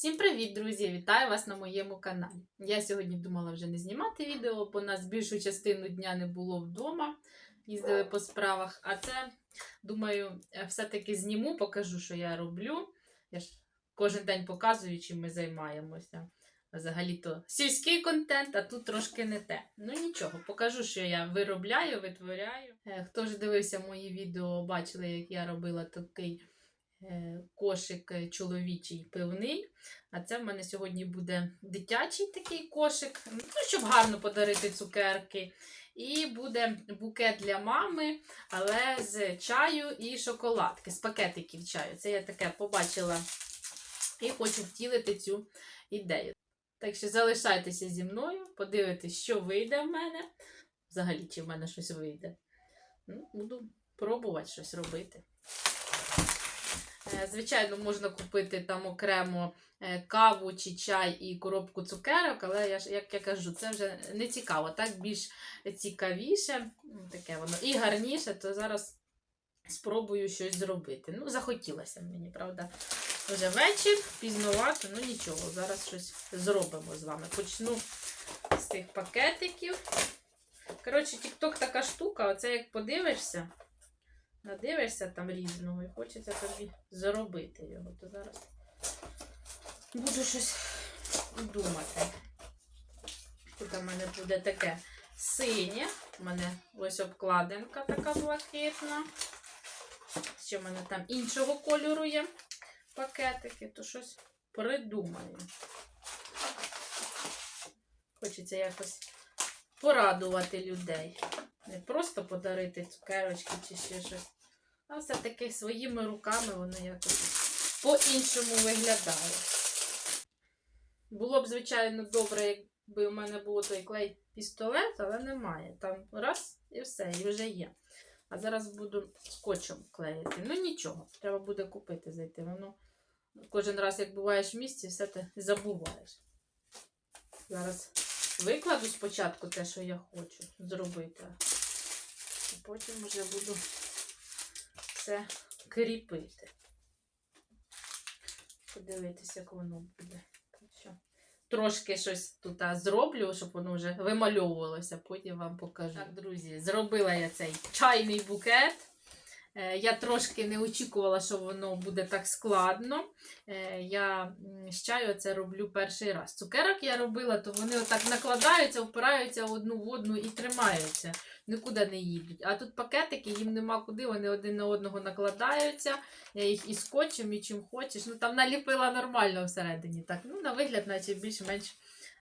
Всім привіт, друзі! Вітаю вас на моєму каналі. Я сьогодні думала вже не знімати відео, бо нас більшу частину дня не було вдома, їздили по справах. А це, думаю, все-таки зніму, покажу, що я роблю. Я ж кожен день показую, чим ми займаємося. Взагалі-то сільський контент, а тут трошки не те. Ну нічого, покажу, що я виробляю, витворяю. Е, Хто ж дивився мої відео, бачили, як я робила такий кошик е, чоловічий пивний. А це в мене сьогодні буде дитячий такий кошик, ну, щоб гарно подарити цукерки. І буде букет для мами, але з чаю і шоколадки, з пакетиків чаю. Це я таке побачила і хочу втілити цю ідею. Так що залишайтеся зі мною, подивитесь, що вийде в мене. Взагалі, чи в мене щось вийде. Ну, буду пробувати щось робити. Е, Звичайно, можна купити там окремо е, каву чи чай і коробку цукерок, але я як я кажу, це вже не цікаво. Так більш цікавіше, таке воно і гарніше, то зараз спробую щось зробити. Ну, захотілося мені, правда. Вже вечір, пізновато, ну нічого, зараз щось зробимо з вами. Почну з тих пакетиків. Коротше, TikTok така штука, оце як подивишся, надивишся там різного і хочеться тобі зробити його. То зараз буду щось думати. Тут у мене буде таке синє. У мене ось обкладинка така блакитна. Ще в мене там іншого кольору є пакетики, то щось придумаю. Хочеться якось порадувати людей. Не просто подарити цукерочки чи ще щось, а все-таки своїми руками воно якось по-іншому виглядає. Було б, звичайно, добре, якби у мене був той клей пістолет, але немає. Там раз і все, і вже є. А зараз буду скотчем клеїти. Ну нічого, треба буде купити зайти. Воно кожен раз, як буваєш в місті, все ти забуваєш. Зараз викладу спочатку те, що я хочу зробити. Потім вже буду це кріпити. Подивитися, як воно буде. Що Трошки щось тут зроблю, щоб воно вже вимальовувалося, потім вам покажу. Так, друзі, зробила я цей чайний букет. Е, Я трошки не очікувала, що воно буде так складно. Е, Я з чаю це роблю перший раз. Цукерок я робила, то вони отак накладаються, впираються одну в одну і тримаються, нікуди не їдуть. А тут пакетики, їм нема куди, вони один на одного накладаються. Я їх і скотчем, і чим хочеш. Ну там наліпила нормально всередині. Так, ну на вигляд, наче більш-менш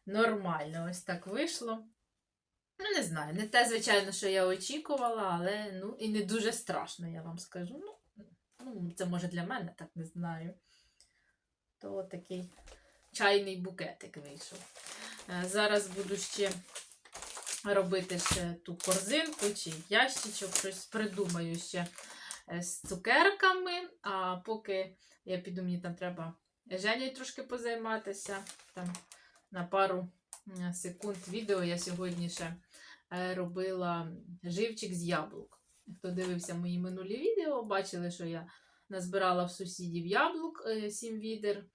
нормально. Ось так вийшло. Ну, не знаю, не те, звичайно, що я очікувала, але ну і не дуже страшно, я вам скажу. Ну, ну це може для мене, так не знаю. То такий чайний букетик вийшов. Е, Зараз буду ще робити ще ту корзинку чи ящичок, щось придумаю ще е, з цукерками. А поки я піду, мені там треба Женєю трошки позайматися. Там на пару секунд відео я сьогодні ще е, робила живчик з яблук. Хто дивився мої минулі відео, бачили, що я назбирала в сусідів яблук 7 відер.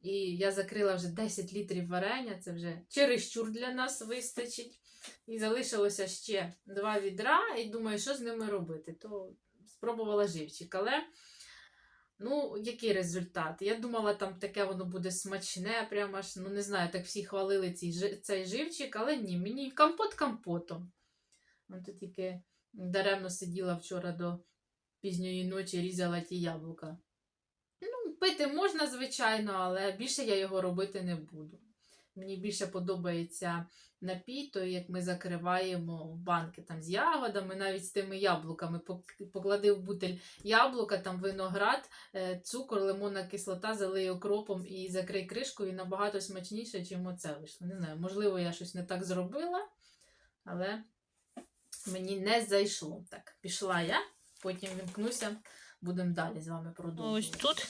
І я закрила вже 10 літрів варення, це вже чересчур для нас вистачить. І залишилося ще два відра, і думаю, що з ними робити. То спробувала живчик. Але ну, який результат? Я думала, там таке воно буде смачне, прямо аж, ну не знаю, так всі хвалили цей, цей живчик, але ні, мені компот компотом. От тут тільки даремно сиділа вчора до пізньої ночі, різала ті яблука. Ну, пити можна, звичайно, але більше я його робити не буду. Мені більше подобається напій, то як ми закриваємо в банки там з ягодами, навіть з тими яблуками. Поклади в бутель яблука, там виноград, е, цукор, лимонна кислота, залий окропом і закрий кришкою, і набагато смачніше, чим оце вийшло. Не знаю, можливо, я щось не так зробила, але мені не зайшло. Так, пішла я, потім вімкнуся, будемо далі з вами Ось тут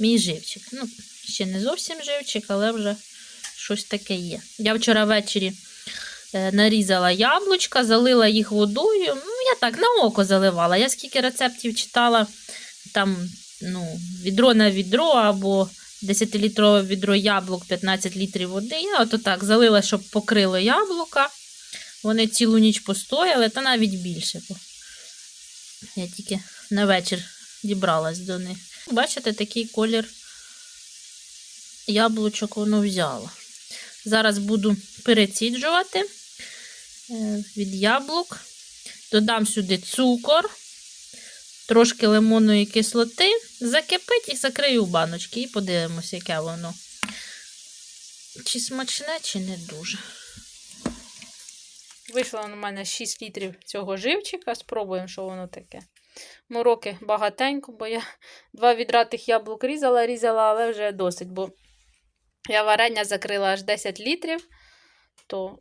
мій живчик. Ну, ще не зовсім живчик, але вже щось таке є. Я вчора ввечері е, нарізала яблучка, залила їх водою. Ну, я так на око заливала. Я скільки рецептів читала, там ну, відро на відро або 10-літрове відро яблук, 15 літрів води. Я ото так залила, щоб покрило яблука. Вони цілу ніч постояли, та навіть більше. Я тільки на вечір дібралась до них. Бачите, такий колір яблучок воно взяло. Зараз буду переціджувати е, від яблук. Додам сюди цукор, трошки лимонної кислоти, закипить і закрию в баночки і подивимося, яке воно. Чи смачне, чи не дуже. Вийшло у мене 6 літрів цього живчика. Спробуємо, що воно таке. Мороки багатенько, бо я два відра тих яблук різала, різала, але вже досить, бо я варення закрила аж 10 літрів, то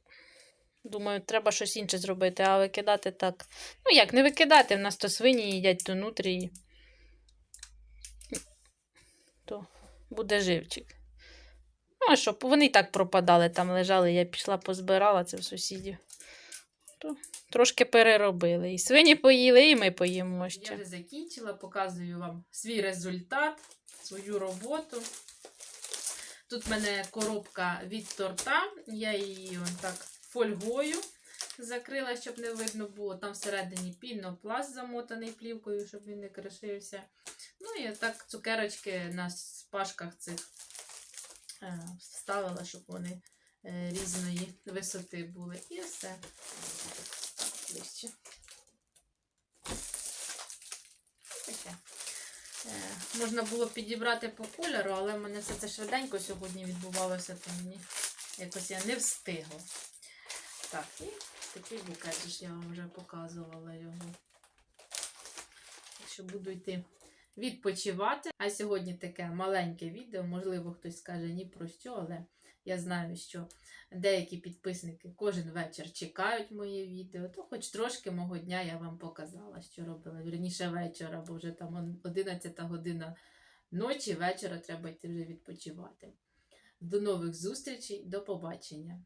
думаю, треба щось інше зробити, а викидати так. Ну як, не викидати, в нас то свині їдять, то нутрії. То буде живчик. Ну, а що, вони і так пропадали, там лежали, я пішла позбирала це в сусідів. То трошки переробили. І свині поїли, і ми поїмо Я вже закінчила, показую вам свій результат, свою роботу. Тут в мене коробка від торта. Я її так фольгою закрила, щоб не видно було. Там всередині пінопласт замотаний плівкою, щоб він не кришився. Ну і так цукерочки на спашках цих е, вставила, щоб вони е, різної висоти були. І все. Ближче. Таке. Е, можна було підібрати по кольору, але в мене все це швиденько сьогодні відбувалося, то мені якось я не встигла. Так, і такий букет я вам вже показувала його. Якщо буду йти відпочивати. А сьогодні таке маленьке відео, можливо, хтось скаже ні про що, але я знаю, що деякі підписники кожен вечір чекають моє відео, то хоч трошки мого дня я вам показала, що робила. Вірніше вечора, бо вже там 11 година ночі, вечора треба йти вже відпочивати. До нових зустрічей, до побачення!